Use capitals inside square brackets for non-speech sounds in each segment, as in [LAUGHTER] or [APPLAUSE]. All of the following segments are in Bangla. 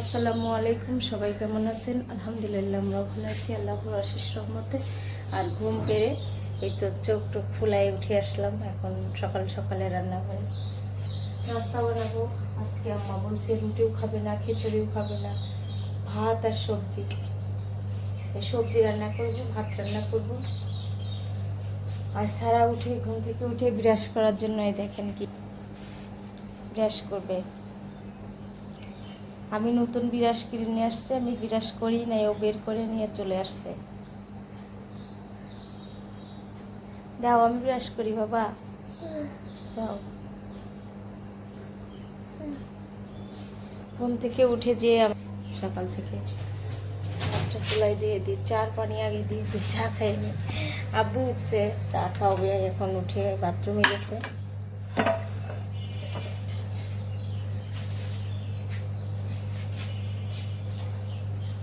আসসালামু আলাইকুম, সবাই কেমন আছেন? আলহামদুলিল্লাহ, আমরা ভালো আছি, আল্লাহর আশিস রহমতে। আর ঘুম পেরে এই তো চোখ টোক ফুলাই উঠে আসলাম, এখন সকাল সকালে রান্না করে নাস্তা বানাবো, আজকে আম্মা বলছে রুটিও খাবে না, খিচুড়িও খাবে না, ভাত আর সবজি। এই সবজি রান্না করব, ভাত রান্না করব। আর সারা উঠে ঘুম থেকে উঠে বিরাস করার জন্য দেখেন কি বিরাস করবে। আমি নতুন বিরাস কিনে নিয়ে আসছে, আমি বিরাস করি নাই, ও বের করে নিয়ে চলে আসছে। দাও, আমি বিরাস করি, বাবা। দাও। ঘুম থেকে উঠে যে সকাল থেকে একটা সেলাই দিয়ে দিই চার পানি আগে দিয়ে দিই, চা খাইনি। আব্বু উঠছে, চা খাওয়াবে, এখন উঠে বাথরুমে গেছে।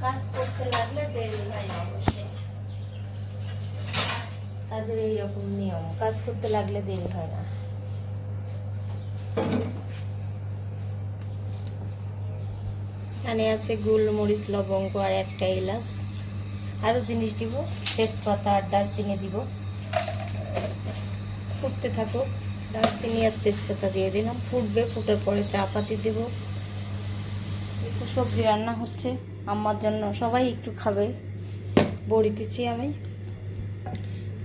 কাজ করতে লাগলে দেরি হয় না অবশ্যই। কাজের এইরকম নিয়ম, কাজ করতে লাগলে দেরি হয় না। এখানে আছে গোলমরিচ, লবঙ্গ আর একটা এলাচ। আরও জিনিস দিব, তেজপাতা আর দারচিনি দিব। ফুটতে থাকুক, দারচিনি আর তেজপাতা দিয়ে দিলাম। ফুটবে, ফুটার পরে চা পাতি দেব। একটু সবজি রান্না হচ্ছে। আমার জন্য সবাই একটু খাবে। বড়ি দিচ্ছি আমি।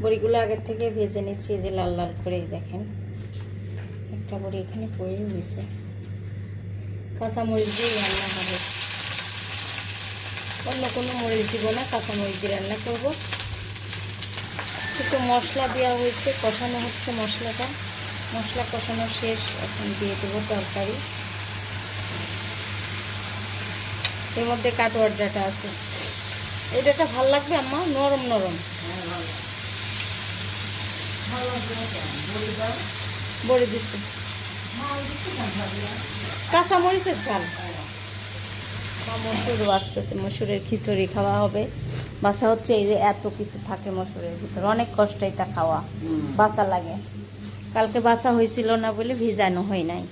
বড়িগুলো আগের থেকে ভেজে নিচ্ছি যে লাল লাল করে দেখেন। একটা বড়ি এখানে পড়ে হয়েছে কাঁচামরিচ দিয়ে রান্না হবে। অন্য কোনো মরিচ দিব না, কাঁচামরিচ দিয়ে রান্না করব। একটু মশলা দেওয়া হয়েছে, কষানো হচ্ছে মশলাটা। মশলা কষানো শেষ, এখন দিয়ে দেবো তরকারি। এর মধ্যে কাটোয়ার ডাটা আছে। এই ডাটা ভালো লাগবে আম্মা? নরম নরম। বড়ি দিছে। কাঁচা মরিচের ঝাল। মসুর বাঁচতেছে মসুরের খিচুড়ি খাওয়া হবে। বাসা হচ্ছে এই যে এত কিছু থাকে মসুরের ভিতরে। অনেক কষ্ট এটা খাওয়া। বাসা লাগে। কালকে বাসা হয়েছিল না বলে ভিজানো হয় নাই।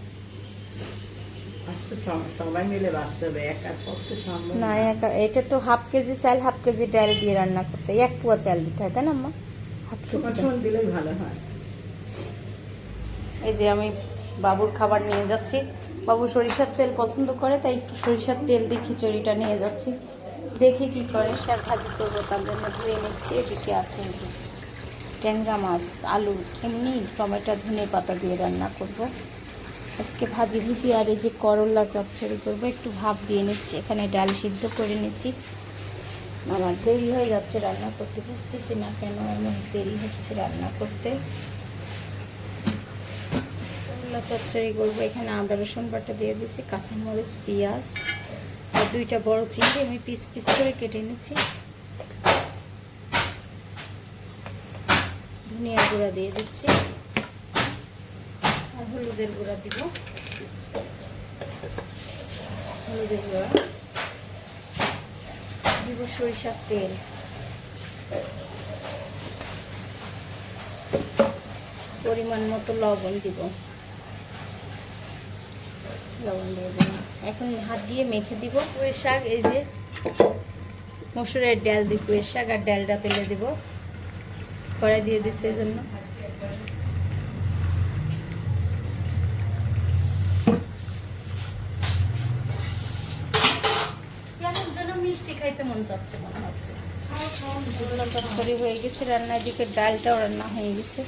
সবাই মিলে বাঁচতে হবে একার পক্ষে সম্ভব না একা- এটা তো হাফ কেজি চাল হাফ কেজি ডাল দিয়ে রান্না করতে হয়। এক পোয়া চাল দিতে হয় তাই না আম্মা? হাফ কেজি সমান দিলেই ভালো হয়। এই যে আমি বাবুর খাবার নিয়ে যাচ্ছি। বাবু সরিষার তেল পছন্দ করে তাই একটু সরিষার তেল দিয়ে খিচুড়িটা নিয়ে যাচ্ছি। দেখি কি করে। শাক ভাজি করব তার জন্য ধুয়ে নিচ্ছি এদিকে আছে ট্যাংরা মাছ আলু এমনি টমেটো ধনে পাতা দিয়ে রান্না করব। আজকে ভাজি ভুজি আর এই যে করলা চচ্চড়ি করব, একটু ভাপ দিয়ে নিচ্ছি। এখানে ডাল সিদ্ধ করে নিচ্ছি। আমার দেরি হয়ে যাচ্ছে রান্না করতে, বুঝতেছি না কেন এমন দেরি হচ্ছে রান্না করতে। করলা চচ্চড়ি করব, এখানে আদা, রসুন বাটা দিয়ে দিচ্ছি, কাঁচামরিচ, পেঁয়াজ, আর দুইটা বড় চিংড়ি আমি পিস পিস করে কেটে নিচ্ছি। ধনিয়া গুঁড়া দিয়ে দিচ্ছি। হলুদের গুঁড়া দিব। হলুদের গুঁড়া। দিব সরিষার তেল। পরিমাণ মতো লবণ দিব। লবণ দিয়ে এখন হাত দিয়ে মেখে দিব কুয়ে শাক, এই যে মসুরের ডাল দিই কুয়ে শাক আর ডালটা তেলে দিব। কড়াই দিয়ে দিচ্ছে এই জন্য কেমন যেন মিষ্টি খাইতে মন চাচ্ছে মনে হচ্ছে। হয়ে গেছে রান্না এদিকে ডালটাও রান্না হয়ে গেছে।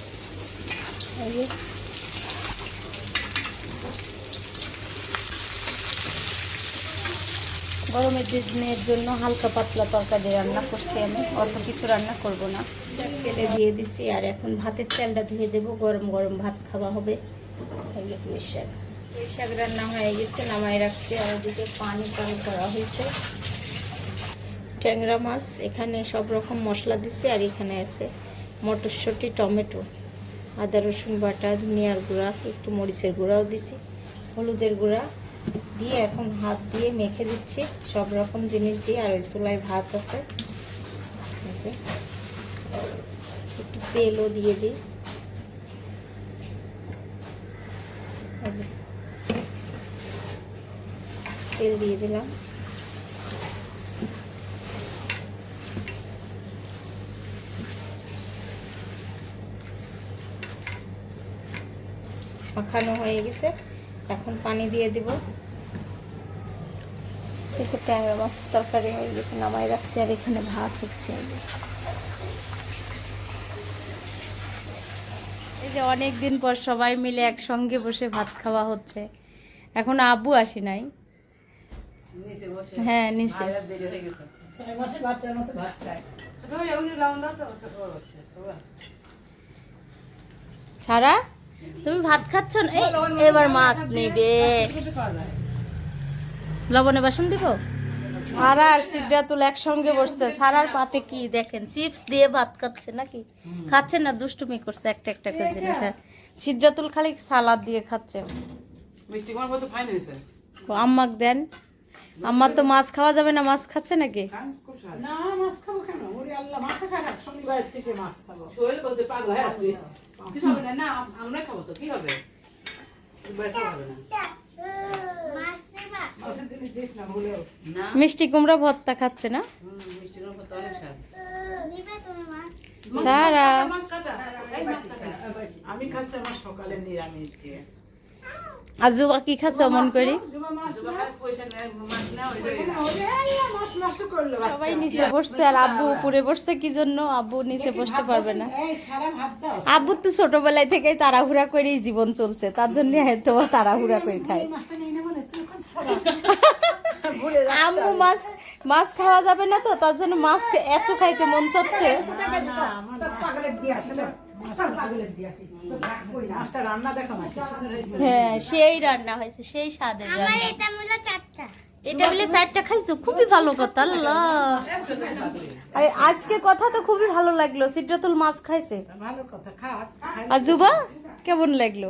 গরমের দিনের জন্য হালকা পাতলা তরকারি রান্না করছি আমি অত কিছু রান্না করব না। তেলে দিয়ে দিছি, আর এখন ভাতের চালটা ধুয়ে দেবো, গরম গরম ভাত খাওয়া হবে। শাক। পুঁই শাক রান্না হয়ে গেছে নামাই রাখছি, আর ওদিকে পানি পান করা হয়েছে। ট্যাংরা মাছ, এখানে সব রকম মশলা দিছি আর এখানে আছে মটরশুঁটি, টমেটো, আদা, রসুন বাটা, ধনিয়ার গুঁড়া, একটু মরিচের গুঁড়াও দিছি, হলুদের গুঁড়া দিয়ে এখন হাত দিয়ে মেখে দিচ্ছি, সব রকম জিনিস দিয়ে, আর ওই চুলায় ভাত আছে। একটু তেলও দিয়ে দিই। তেল দিয়ে দিলাম। মাখানো হয়ে গেছে। এখন পানি দিয়ে দিব। তো ট্যাংরা মাছের তরকারি হয়ে গেছে নামাই রাখছি আর এখানে ভাত হচ্ছে। এই যে অনেক দিন পর সবাই মিলে একসঙ্গে বসে ভাত খাওয়া হচ্ছে। এখন আব্বু আসি নাই। হ্যাঁ নিচে। ভাইয়ের দেরি হয়ে গেছে। ছয় মাসে বাচ্চার মতো ভাত খায়। ছোট ভাই এমনি লাউন দাও তো ছোট বসে। ছাড়া? তুমি ভাত খাচ্ছ না? এই, এবার মাছ নেবে। লবণে বাসন দিব? সারা আর সিদ্ধাতুল একসঙ্গে বসছে। সারার পাতে কি দেখেন? চিপস দিয়ে ভাত খাচ্ছে নাকি? খাচ্ছে না দুষ্টুমি করছে একটা একটা করে জিনিস আর সিদ্ধাতুল খালি সালাদ দিয়ে খাচ্ছে। আম্মাক দেন। আম্মার তো মাছ খাওয়া যাবে না মাছ খাচ্ছে নাকি? না মাছ খাব কেন? ওরে আল্লাহ মাছ খারাপ শনিবার থেকে মাছ খাব। কিছু হবে না? না আমরা খাব তো কি হবে? মিষ্টি কুমড়া ভর্তা খাচ্ছে না? সারা। আমি খাচ্ছি আমার সকালে নিরামিষ দিয়ে। আজুবা কি খাচ্ছে অমন করি? সবাই নিচে বসছে আর আব্বু উপরে বসছে কি জন্য? আব্বু নিচে বসতে পারবে না। এই ছাড়া ভাত দাও। আব্বু তো ছোটবেলায় থেকে তাড়াহুড়া করেই জীবন চলছে তার জন্য হয়তো তাড়াহুড়া করে খায়। [LAUGHS] আম্মু মাছ মাছ খাওয়া যাবে না তো তার জন্য মাছ এত খাইতে মন চাচ্ছে। হ্যাঁ সেই রান্না হয়েছে সেই স্বাদের রান্না। এটা বলে চারটা খাইছো? খুবই ভালো কথা আজকে কথা তো খুবই ভালো লাগল। সিদ্রাতুল মাছ খাইছে। ভালো কথা খা আর জুবা কেমন লাগল?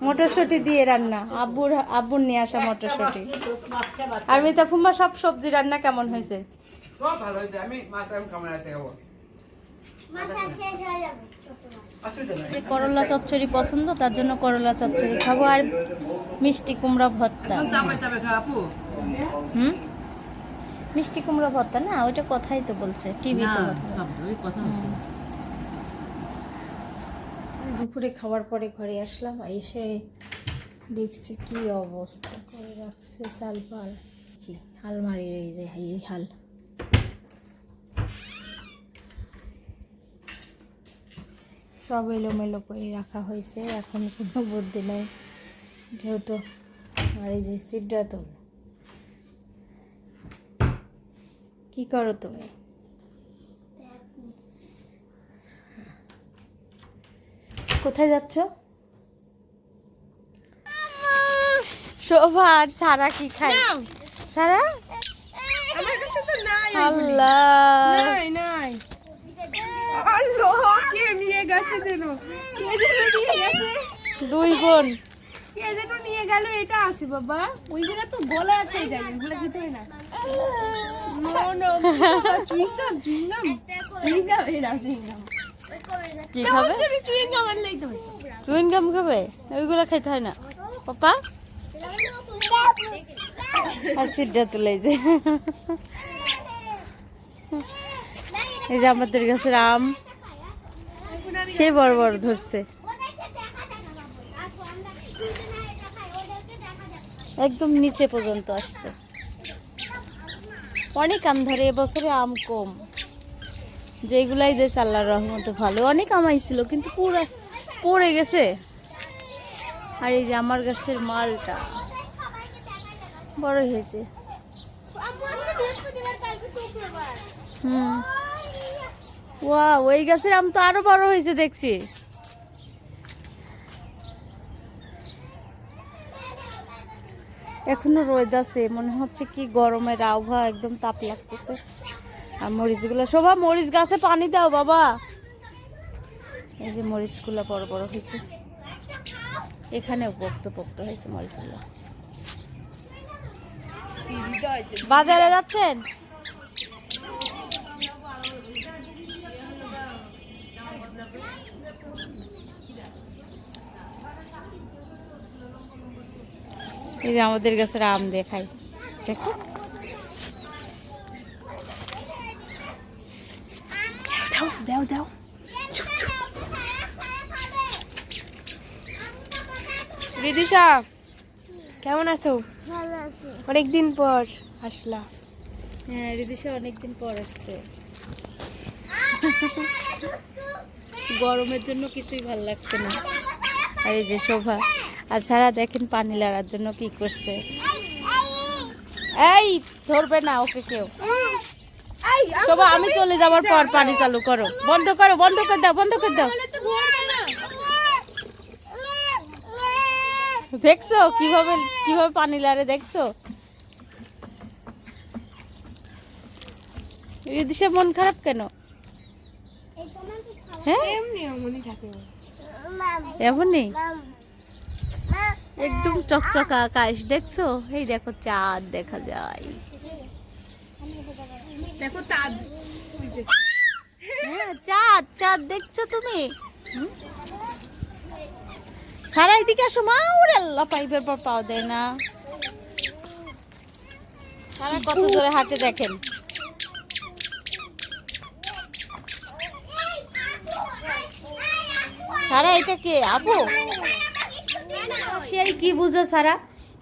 মটরশুঁটি দিয়ে রান্না। আব্বুর আব্বুর নিয়ে আসা মটরশুঁটি। আর মিতা ফুম্মা সব সবজি রান্না কেমন হয়েছে? সব ভালো হয়েছে। আমি মাছ আমি খাব মাথা শেষ হয়ে যাবে অসুবিধা নাই যে করলা চচ্চড়ি পছন্দ তার জন্য করলা চচ্চড়ি খাব আর মিষ্টি কুমড়া ভর্তা। হুম? মিষ্টি কুমড়া ভর্তা না ওইটা কথাই তো বলছে কথা হচ্ছে দুপুরে খাওয়ার পরে ঘরে আসলাম এসে দেখছি কি অবস্থা। করে রাখছে চাল পাল কি আলমারির এই যে এই হাল। সব এলোমেলো করে রাখা হয়েছে। এখন কোনো বুদ্ধি নেই যেহেতু আর এই যে সিডরা তো। কি করো তুমি? কোথায় যাচ্ছ? শোভা আর সারা কি খায়? সারা? আমার কাছে তো আল্লাহ। নাই নাই। আল্লাহ কে নিয়ে গেছে যেন। দুই বোন। কে যেন নিয়ে গেল এটা আছে বাবা। ওই জায়গা তো গলা আটকে যায় ওগুলো খেতে না। No no chewing gum chewing gum. Chewing gum এরা চুইংগাম। কি খাবে? চুইংগাম আনলেই তো খাবে? ওইগুলো খাইতে হয় না। পাপা? সিডটা তুলে যে। এই যে আমাদের গাছের আম। সে বড় বড় ধরছে। একদম নিচে পর্যন্ত আসছে। অনেক আম ধরে, এবছরে আম কম। যেগুলাই দেশ আল্লাহর রহমতে ভালো। অনেক আম আইছিল, কিন্তু পুরো পড়ে গেছে। আর এই যে আমার গাছের মালটা, বড় হয়েছে। হুম। ওয়া ওই গাছের আম তো আরও বড় হয়েছে, দেখছি। এখনও রোদ আছে, মনে হচ্ছে কি গরমের আবহাওয়া একদম তাপ লাগতেছে। আর মরিচগুলো, শোভা, মরিচ গাছে পানি দাও, বাবা। এই যে মরিচগুলো বড় বড় হয়েছে। এখানেও পোক্ত পোক্ত হয়েছে মরিচগুলো। বাজারে যাচ্ছেন? এই যে আমাদের গাছের আম দেখাই। দেখো। দাও দাও দাও। রিদিশা কেমন আছো? ভালো আছি। অনেকদিন পর আসলা। হ্যাঁ রিদিশা অনেকদিন পর আসছে। গরমের জন্য কিছুই ভালো লাগছে না। আর এই যে শোভা। আর সারা দেখেন পানি লাড়ার জন্য কি করছে। এই ধরবে না ওকে কেউ। শোভা আমি চলে যাওয়ার পর পানি চালু করো। বন্ধ করো বন্ধ করে দাও বন্ধ করে দাও। দেখছ কীভাবে কীভাবে পানি লাড়ে দেখছ? রিদিশা মন খারাপ কেন? হ্যাঁ? এমনি এমনই এমনই? একদম চকচকা আকাশ দেখছ? এই দেখো চাঁদ দেখা যায়। দেখো তার হ্যাঁ চাঁদ চাঁদ দেখছ তুমি? সারা এদিকে আসো মা ওরে আল্লাহ পাইপের পর পাও দেয় না। সারা কত জোরে হাঁটে দেখেন। সারা এটা কে? আপু? সেই কি বুঝে সারা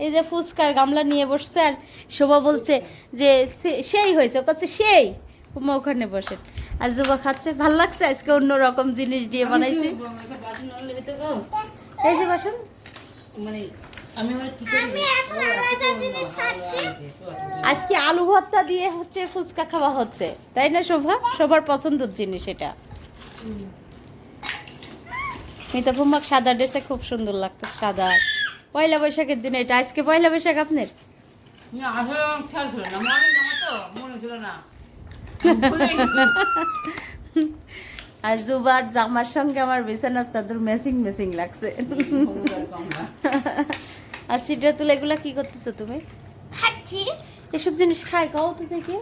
এই যে ফুচকার গামলা নিয়ে বসছে আর শোভা বলছে যে সেই হয়েছে। কাছে সেই? উমা ওখানে বসে। আর জুবা খাচ্ছে ভালো লাগছে আজকে অন্য রকম জিনিস দিয়ে বানাইছে। এই যে বাসন। মানে আমি কি করি আজকে আলু ভর্তা দিয়ে হচ্ছে ফুচকা খাওয়া হচ্ছে। তাই না শোভা? সবার পছন্দের জিনিস এটা। মিতা সাদা ড্রেসে খুব সুন্দর লাগতো সাদা। পয়লা বৈশাখের দিনে এটা আজকে পয়লা বৈশাখ আপনার। আর জুবার জামার সঙ্গে আমার বিছানার চাদর ম্যাচিং ম্যাচিং লাগছে। আর। সিডরা তুলে এগুলা কি করতেছো তুমি? এসব জিনিস খাই খাও তো দেখি।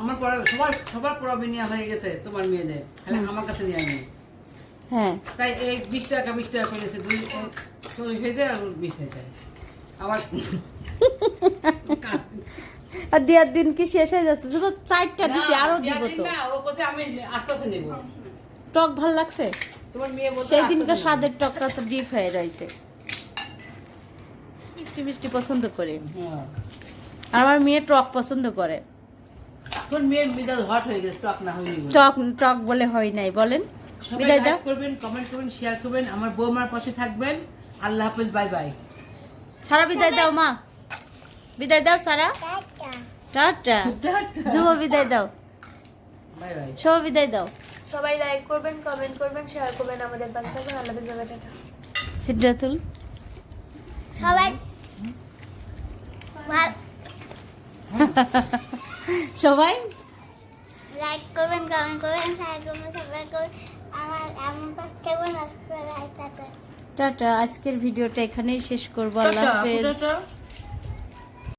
আমার পড়া সবার সবার পড়াবি নেওয়া হয়ে গেছে তোমার মেয়েদের। খালি আমার কাছে হ্যাঁ। তাই এই বিশ টাকা বিশ টাকা করে গেছে দুই চল্লিশ হয়েছে আর বিশ আবার [LAUGHS] আর দেওয়ার দিন কি শেষ হয়ে যাচ্ছে? শুধু চারটা দিছি আরও দিব তো। না ও কোসে আমি আস্তে আস্তে নেব। টক ভালো লাগছে? তোমার মেয়ে সেই দিনকার স্বাদের টকটা তো ডিপ হয়ে রয়েছে। মিষ্টি মিষ্টি পছন্দ করে। হ্যাঁ। আর আমার মেয়ে টক পছন্দ করে। তোর মেয়ের বিদায় হট হয়ে গেছে টক না হয়নি টক টক বলে হয় নাই বলেন। বিদায় করবেন কমেন্ট করবেন শেয়ার করবেন আমার বৌমার পাশে থাকবেন। আল্লাহ হাফেজ বাই বাই সারা বিদায় দাও মা। বিদায় দাও সারা। টাটা। যুব বিদায় দাও। বাই বাই শুভ বিদায় দাও। সবাই লাইক করবেন কমেন্ট করবেন শেয়ার করবেন আমাদের পাশে থাকবেন। আল্লাহ হাফেজ টাটা। সিদ্ধাতুল সবাই ভালো সবাই? লাইক করবেন কমেন্ট করবেন শেয়ার করবেন সাবস্ক্রাইব করবেন আমার আমার পাশে কেমন আসবে টাটা আজকের ভিডিওটা এখানেই শেষ করব। আল্লাহ হাফেজ। টাটা।